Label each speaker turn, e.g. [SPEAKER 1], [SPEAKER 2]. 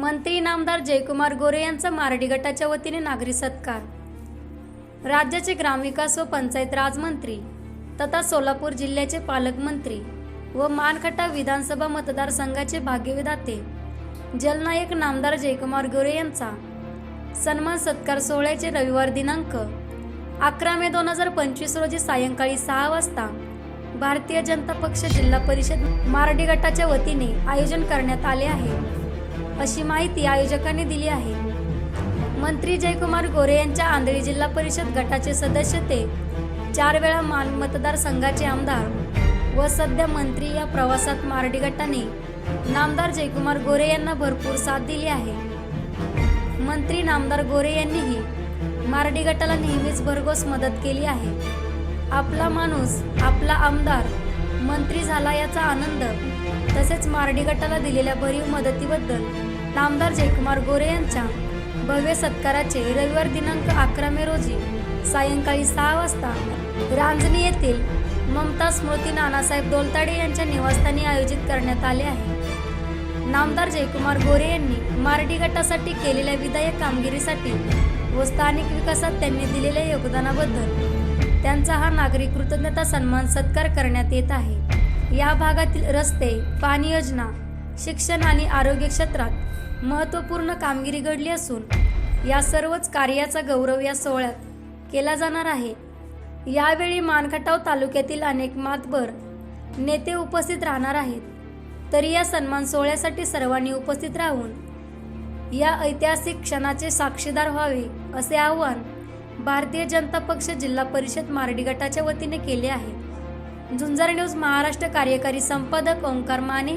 [SPEAKER 1] जयकुमार गोरे यांचा मारडी गटाच्या वतीने नागरी सत्कार. राज्याचे ग्रामविकास व पंचायत राज मंत्री तथा सोलापूर जिल्ह्याचे पालकमंत्री व मानखटा विधानसभा मतदारसंघाचे भाग्यविधाते जलनायक नामदार जयकुमार गोरे यांचा सन्मान सत्कार सोहळ्याचे रविवार दिनांक अकरा मे दोन हजार पंचवीस रोजी सायंकाळी सहा वाजता भारतीय जनता पक्ष जिल्हा परिषद मारडी गटाच्या वतीने आयोजन करण्यात आले आहे. अशी माहिती आयोजकांनी दिली आहे. मंत्री जयकुमार गोरे यांच्या आंधळी जिल्हा परिषद गटाचे सदस्य ते चार वेळा मान मतदारसंघाचे आमदार व सध्या मंत्री या प्रवासात मारडी गटाने नामदार जयकुमार गोरे यांना भरपूर साथ दिली आहे. मंत्री नामदार गोरे यांनीही मारडी गटाला नेहमीच भरघोस मदत केली आहे. आपला माणूस आपला आमदार मंत्री झाला याचा आनंद तसेच मारडी गटाला दिलेल्या भरीव मदतीबद्दल नामदार जयकुमार गोरे यांच्या भव्य सत्काराचे रविवार दिनांक अकरा मे रोजी सायंकाळी सहा वाजता रांजणी येथील ममता स्मृती नानासाहेब दोलताडे यांच्या निवासस्थानी आयोजित करण्यात आले आहे. नामदार जयकुमार गोरे यांनी मारडी गटासाठी केलेल्या विधायक कामगिरीसाठी व स्थानिक विकासात त्यांनी दिलेल्या योगदानाबद्दल त्यांचा हा नागरी कृतज्ञता सन्मान सत्कार करण्यात येत आहे. या भागातील रस्ते पाणी योजना शिक्षण आणि आरोग्य क्षेत्रात महत्त्वपूर्ण कामगिरी घडली असून या सर्वच कार्याचा गौरव या सोहळ्यात केला जाणार आहे. यावेळी मानखटाव तालुक्यातील अनेक मातबर नेते उपस्थित राहणार आहेत. तरी या सन्मान सोहळ्यासाठी सर्वांनी उपस्थित राहून या ऐतिहासिक क्षणाचे साक्षीदार व्हावे असे आवाहन भारतीय जनता पक्ष जिल्हा परिषद मारडी गटाच्या वतीने केले आहे. झुंजार न्यूज महाराष्ट्र कार्यकारी संपादक ओंकार माने